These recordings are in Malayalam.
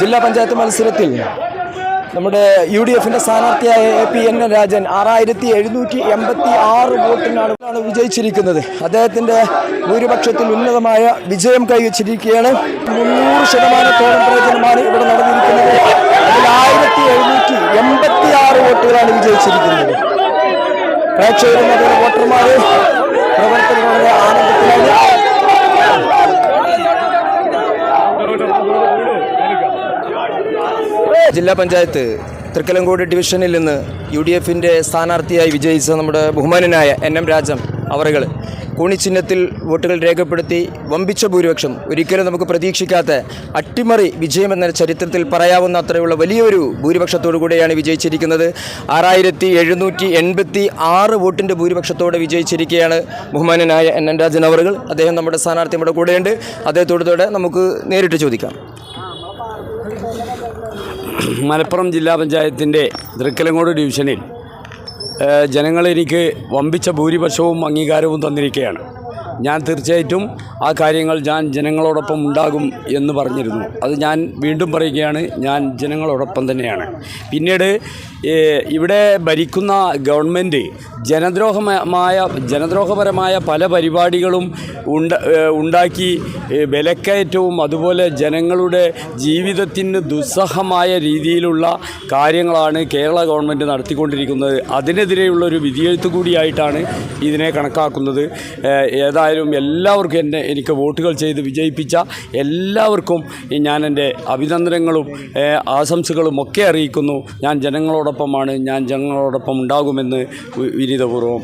ജില്ലാ പഞ്ചായത്ത് മത്സരത്തിൽ നമ്മുടെ യു ഡി എഫിന്റെ സ്ഥാനാർത്ഥിയായ എ പി എൻ രാജൻ ആറായിരത്തി എഴുന്നൂറ്റി എൺപത്തി ആറ് വോട്ടിനാണ് വിജയിച്ചിരിക്കുന്നത്. അദ്ദേഹത്തിന്റെ ഭൂരിപക്ഷത്തിൽ ഉന്നതമായ വിജയം കൈവച്ചിരിക്കുകയാണ്. മുന്നൂറ് ശതമാനത്തോളം പ്രയോജനമാണ് ഇവിടെ നടന്നിരിക്കുന്നത്. അതിൽ ആയിരത്തി എഴുന്നൂറ്റി എൺപത്തി ആറ് വോട്ടുകളാണ് വിജയിച്ചിരിക്കുന്നത്. പ്രേക്ഷകരും അതുപോലെ വോട്ടർമാര് പ്രവർത്തകരുടെ ജില്ലാ പഞ്ചായത്ത് തൃക്കലങ്കോട് ഡിവിഷനിൽ നിന്ന് യു ഡി എഫിന്റെ സ്ഥാനാർത്ഥിയായി വിജയിച്ച നമ്മുടെ ബഹുമാനനായ എൻ എം രാജൻ അവറുകൾ കൂണിച്ചിഹ്നത്തിൽ വോട്ടുകൾ രേഖപ്പെടുത്തി വമ്പിച്ച ഭൂരിപക്ഷം. ഒരിക്കലും നമുക്ക് പ്രതീക്ഷിക്കാത്ത അട്ടിമറി വിജയമെന്ന ചരിത്രത്തിൽ പറയാവുന്ന അത്രയുള്ള വലിയൊരു ഭൂരിപക്ഷത്തോടു കൂടെയാണ് വിജയിച്ചിരിക്കുന്നത്. ആറായിരത്തി എഴുന്നൂറ്റി എൺപത്തി ആറ് വോട്ടിന്റെ ഭൂരിപക്ഷത്തോടെ വിജയിച്ചിരിക്കുകയാണ് ബഹുമാനനായ എൻ എൻ രാജൻ അവറുകൾ. അദ്ദേഹം നമ്മുടെ സ്ഥാനാർത്ഥി നമ്മുടെ കൂടെയുണ്ട്. അദ്ദേഹത്തോടുതോടെ നമുക്ക് നേരിട്ട് ചോദിക്കാം. മലപ്പുറം ജില്ലാ പഞ്ചായത്തിന്റെ തൃക്കലങ്ങോട് ഡിവിഷനിൽ ജനങ്ങളെനിക്ക് വമ്പിച്ച ഭൂരിപക്ഷവും അംഗീകാരവും തന്നിരിക്കുകയാണ്. ഞാൻ തീർച്ചയായിട്ടും ആ കാര്യങ്ങൾ ഞാൻ ജനങ്ങളോടൊപ്പം ഉണ്ടാകും എന്ന് പറഞ്ഞിരുന്നു. അത് ഞാൻ വീണ്ടും പറയുകയാണ് ഞാൻ ജനങ്ങളോടൊപ്പം തന്നെയാണ്. പിന്നീട് ഇവിടെ ഭരിക്കുന്ന ഗവൺമെന്റ് ജനദ്രോഹമായ ജനദ്രോഹപരമായ പല പരിപാടികളും ഉണ്ട ഉണ്ടാക്കി വിലക്കയറ്റവും അതുപോലെ ജനങ്ങളുടെ ജീവിതത്തിന് ദുസ്സഹമായ രീതിയിലുള്ള കാര്യങ്ങളാണ് കേരള ഗവൺമെന്റ് നടത്തിക്കൊണ്ടിരിക്കുന്നത്. അതിനെതിരെയുള്ള ഒരു വിധിയെഴുത്ത് കൂടിയായിട്ടാണ് ഇതിനെ കണക്കാക്കുന്നത്. ഏഹ്, ഏതായാലും എല്ലാവർക്കും എന്നെ എനിക്ക് വോട്ടുകൾ ചെയ്ത് വിജയിപ്പിച്ച എല്ലാവർക്കും ഞാൻ എന്റെ അഭിനന്ദനങ്ങളും ആശംസകളും ഒക്കെ അറിയിക്കുന്നു. ഞാൻ ജനങ്ങളോടൊപ്പമാണ് ഞാൻ ജനങ്ങളോടൊപ്പം ഉണ്ടാകുമെന്ന് വിനീതപൂർവം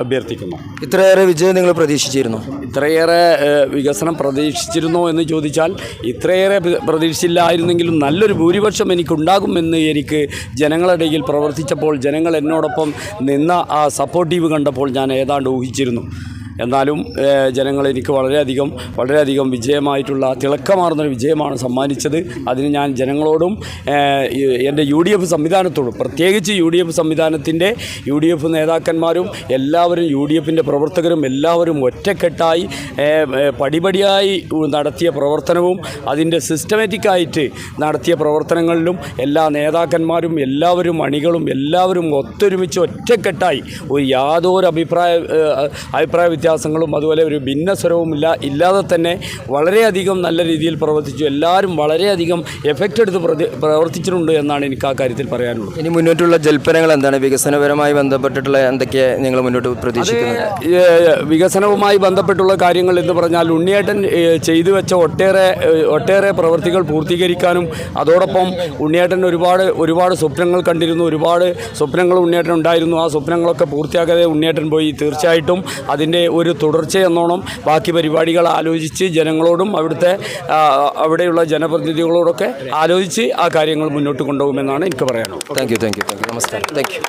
അഭ്യർത്ഥിക്കുന്നു. ഇത്രയേറെ വിജയം നിങ്ങൾ പ്രതീക്ഷിച്ചിരുന്നു? ഇത്രയേറെ വികസനം പ്രതീക്ഷിച്ചിരുന്നോ എന്ന് ചോദിച്ചാൽ ഇത്രയേറെ പ്ര- പ്രതീക്ഷിച്ചില്ലായിരുന്നെങ്കിലും നല്ലൊരു ഭൂരിപക്ഷം എനിക്കുണ്ടാകുമെന്ന് എനിക്ക് ജനങ്ങളുടെ ഇടയിൽ പ്രവർത്തിച്ചപ്പോൾ ജനങ്ങൾ എന്നോടൊപ്പം നിന്ന ആ സപ്പോർട്ടീവ് കണ്ടപ്പോൾ ഞാൻ ഏതാണ്ട് ഊഹിച്ചിരുന്നു. എന്നാലും ജനങ്ങൾ എനിക്ക് വളരെയധികം വളരെയധികം വിജയമായിട്ടുള്ള തിളക്കമാർന്നൊരു വിജയമാണ് സമ്മാനിച്ചത്. അതിന് ഞാൻ ജനങ്ങളോടും എന്റെ യു ഡി എഫ് സംവിധാനത്തോടും പ്രത്യേകിച്ച് യു ഡി എഫ് സംവിധാനത്തിന്റെ യു ഡി എഫ് നേതാക്കന്മാരും എല്ലാവരും യു ഡി എഫിന്റെ പ്രവർത്തകരും എല്ലാവരും ഒറ്റക്കെട്ടായി പടിപടിയായി നടത്തിയ പ്രവർത്തനവും അതിന്റെ സിസ്റ്റമാറ്റിക്കായിട്ട് നടത്തിയ പ്രവർത്തനങ്ങളിലും എല്ലാ നേതാക്കന്മാരും എല്ലാവരും അണികളും എല്ലാവരും ഒത്തൊരുമിച്ച് ഒറ്റക്കെട്ടായി ഒരു യാതൊരു അഭിപ്രായ അഭിപ്രായ വ്യത്യാസങ്ങളും അതുപോലെ ഒരു ഭിന്നസ്വരവും ഇല്ല ഇല്ലാതെ തന്നെ വളരെയധികം നല്ല രീതിയിൽ പ്രവർത്തിച്ചു. എല്ലാവരും വളരെയധികം എഫക്റ്റ് എടുത്ത് പ്രവർത്തിച്ചിട്ടുണ്ട് എന്നാണ് എനിക്ക് ആ കാര്യത്തിൽ പറയാനുള്ളത്. ഇനി മുന്നോട്ടുള്ള ജൽപ്പനങ്ങൾ എന്താണ്? വികസനപരമായി ബന്ധപ്പെട്ടിട്ടുള്ള എന്തൊക്കെ നിങ്ങൾ മുന്നോട്ട് പ്രതീക്ഷിക്കുന്നത്? വികസനവുമായി ബന്ധപ്പെട്ടുള്ള കാര്യങ്ങൾ എന്ന് പറഞ്ഞാൽ ഉണ്ണിയേട്ടൻ ചെയ്തു വെച്ച ഒട്ടേറെ ഒട്ടേറെ പ്രവൃത്തികൾ പൂർത്തീകരിക്കാനും അതോടൊപ്പം ഉണ്ണിയേട്ടൻ ഒരുപാട് ഒരുപാട് സ്വപ്നങ്ങൾ കണ്ടിരുന്നു. ഒരുപാട് സ്വപ്നങ്ങൾ ഉണ്ണിയേട്ടൻ ഉണ്ടായിരുന്നു. ആ സ്വപ്നങ്ങളൊക്കെ പൂർത്തിയാക്കാതെ ഉണ്ണിയേട്ടൻ പോയി. തീർച്ചയായിട്ടും അതിന്റെ ഒരു തുടർച്ചയെന്നോണം ബാക്കി പരിപാടികൾ ആലോചിച്ച് ജനങ്ങളോടും അവിടുത്തെ അവിടെയുള്ള ജനപ്രതിനിധികളോടൊക്കെ ആലോചിച്ച് ആ കാര്യങ്ങൾ മുന്നോട്ട് കൊണ്ടുപോകുമെന്നാണ് എനിക്ക് പറയാനുള്ളത്. Thank you thank you thank you നമസ്കാരം. Thank you